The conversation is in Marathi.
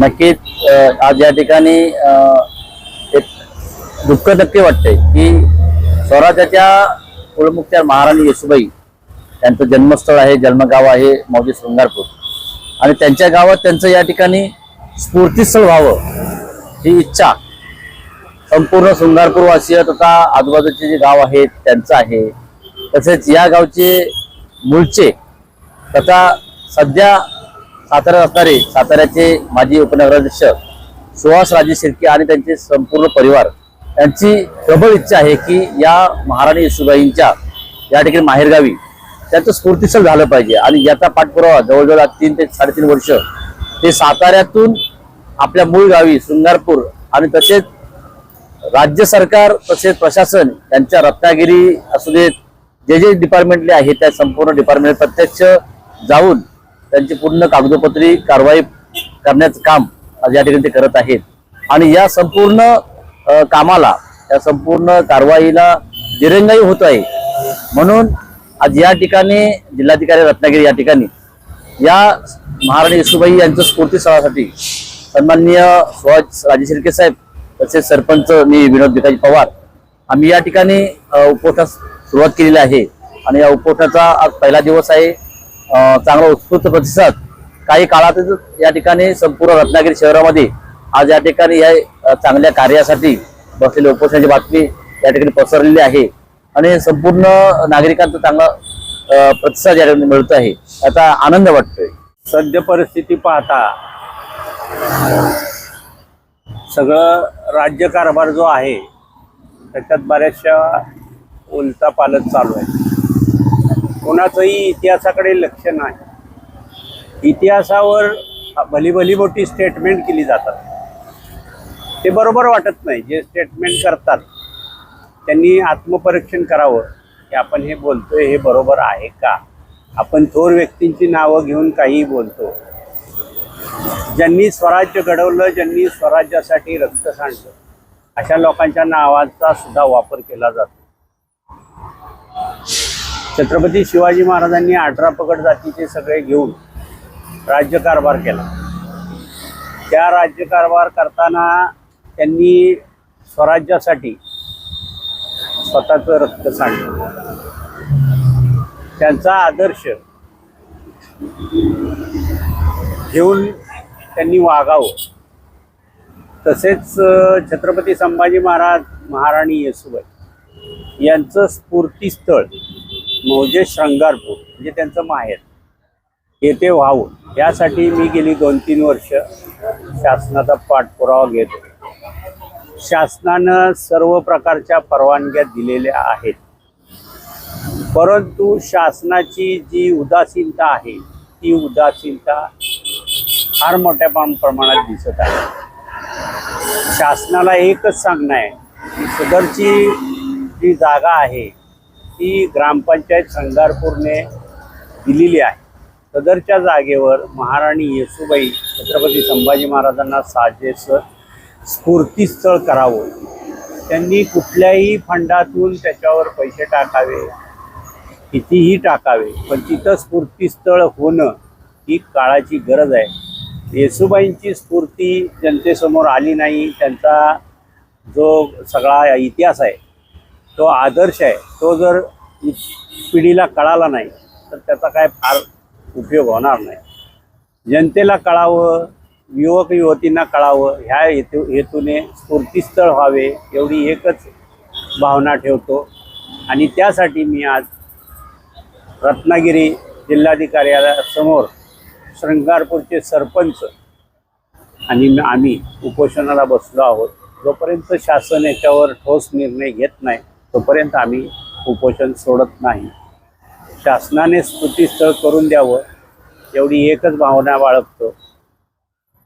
नक्कीच आज या ठिकाणी एक दुःख नक्की वाटते की स्वराज्याच्या कुळमुख्या महाराणी येसुबाई त्यांचं जन्मस्थळ आहे जन्मगाव आहे मौजे शृंगारपूर. आणि त्यांच्या गावात त्यांचं या ठिकाणी स्फूर्तीस्थळ व्हावं ही इच्छा संपूर्ण शृंगारपूरवासीय तथा आजूबाजूचे जे गाव आहेत त्यांचं आहे. तसेच या गावचे मूळचे तथा सध्या साताऱ्यात असणारे साताऱ्याचे माजी उपनगराध्यक्ष सुहास राजे शिर्के आणि त्यांचे संपूर्ण परिवार यांची प्रबळ इच्छा आहे की या महाराणी येसुबाईंच्या या ठिकाणी माहेरगावी त्यांचं स्फूर्तीस्थळ झालं पाहिजे आणि याचा पाठपुरावा जवळजवळ तीन ते साडेतीन वर्ष ते साताऱ्यातून आपल्या मूळ गावी शृंगारपूर आणि तसेच राज्य सरकार तसेच प्रशासन यांच्या रत्नागिरी असू देत जे जे डिपार्टमेंटले आहे त्या संपूर्ण डिपार्टमेंट प्रत्यक्ष जाऊन त्यांची पूर्ण कागदोपत्री कारवाई करण्याचं काम आज या ठिकाणी ते करत आहेत. आणि या संपूर्ण कामाला या संपूर्ण कारवाईला दिरंगाई होत आहे. म्हणून आज या ठिकाणी जिल्हाधिकारी रत्नागिरी या ठिकाणी या महाराणी येसुबाई यांच्या स्फूर्तीस्थळासाठी सन्माननीय सुहास राजे शिर्के साहेब तसेच सरपंच मी विनोद भिकाजी पवार आम्ही या ठिकाणी उपोषणास सुरुवात केलेली आहे. आणि या उपोषणाचा आज पहिला दिवस आहे. चांगला उत्स्फूर्त प्रतिसाद काही काळातच या ठिकाणी संपूर्ण रत्नागिरी शहरामध्ये आज या ठिकाणी या चांगल्या कार्यासाठी बसलेली उपोषणाची बातमी या ठिकाणी पसरलेली आहे. आणि संपूर्ण नागरिकांचा चांगला प्रतिसाद या ठिकाणी मिळतो आहे. याचा आनंद वाटतोय. सद्य परिस्थिती पाहता सगळं राज्यकारभार जो आहे त्याच्यात बऱ्याचशा उलटा पालत चालू आहे. कोणाचंही इतिहासाकडे लक्ष नाही. इतिहासावर भली भली मोठी स्टेटमेंट केली जातात. ते बरोबर वाटत नाही जे स्टेटमेंट करतात. त्यांनी आत्मपरीक्षण करावं की आपण हे बोलतोय हे बरोबर आहे का? आपण थोर व्यक्तींची नावं घेऊन काहीही बोलतो. ज्यांनी स्वराज्य घडवलं ज्यांनी स्वराज्यासाठी रक्त सांडलं अशा लोकांच्या नावाचा सुद्धा वापर केला जातो. छत्रपती शिवाजी महाराजांनी अठरा पकड जातीचे सगळे घेऊन राज्यकारभार केला. त्या राज्यकारभार करताना त्यांनी स्वराज्यासाठी स्वतःचं रक्त सांडलं. त्यांचा आदर्श घेऊन त्यांनी वागावं. तसेच छत्रपती संभाजी महाराज महाराणी येसुबाई यांचं स्फूर्तीस्थळ मोजे श्रंगारपूर म्हणजे त्यांचं माहेर. येथे व्हावं यासाठी मी गेली दोन तीन वर्ष शासनाचा पाठपुरावा घेतो. शासनानं सर्व प्रकारच्या परवानग्या दिलेल्या आहेत. परंतु शासनाची जी उदासीनता आहे ती उदासीनता फार मोठ्या प्रमाणात दिसत आहे. शासनाला एकच सांगणं आहे की सदरची जी जागा आहे ती ग्रामपंचायत संगारपूरने दिलेली आहे. सदरच्या जागेवर महाराणी येसुबाई छत्रपती संभाजी महाराजांना साजेसं स्फूर्तीस्थळ करावं. त्यांनी कुठल्याही फंडातून त्याच्यावर पैसे टाकावे कितीही टाकावे पण तिथं स्फूर्तीस्थळ होणं ही काळाची गरज आहे. येसुबाईंची स्फूर्ती जनतेसमोर आली नाही त्यांचा जो सगळा इतिहास आहे तो आदर्श आहे. तो जर पिढीला कळाला नाही तर त्याचा काय फार उपयोग होणार नाही. जनतेला कळावं युवक युवतींना कळावं ह्या हेतू हेतूने स्फूर्तीस्थळ व्हावे एवढी एकच भावना ठेवतो. आणि त्यासाठी मी आज रत्नागिरी जिल्हाधिकार्यालयासमोर श्रृंगारपूरचे सरपंच आणि आम्ही उपोषणाला बसलो आहोत. जोपर्यंत शासन याच्यावर ठोस निर्णय घेत नाही तोपर्यंत आम्ही उपोषण सोडत नाही. शासनाने स्तुतीस्थळ करून द्यावं एवढी एकच भावना बाळगतो.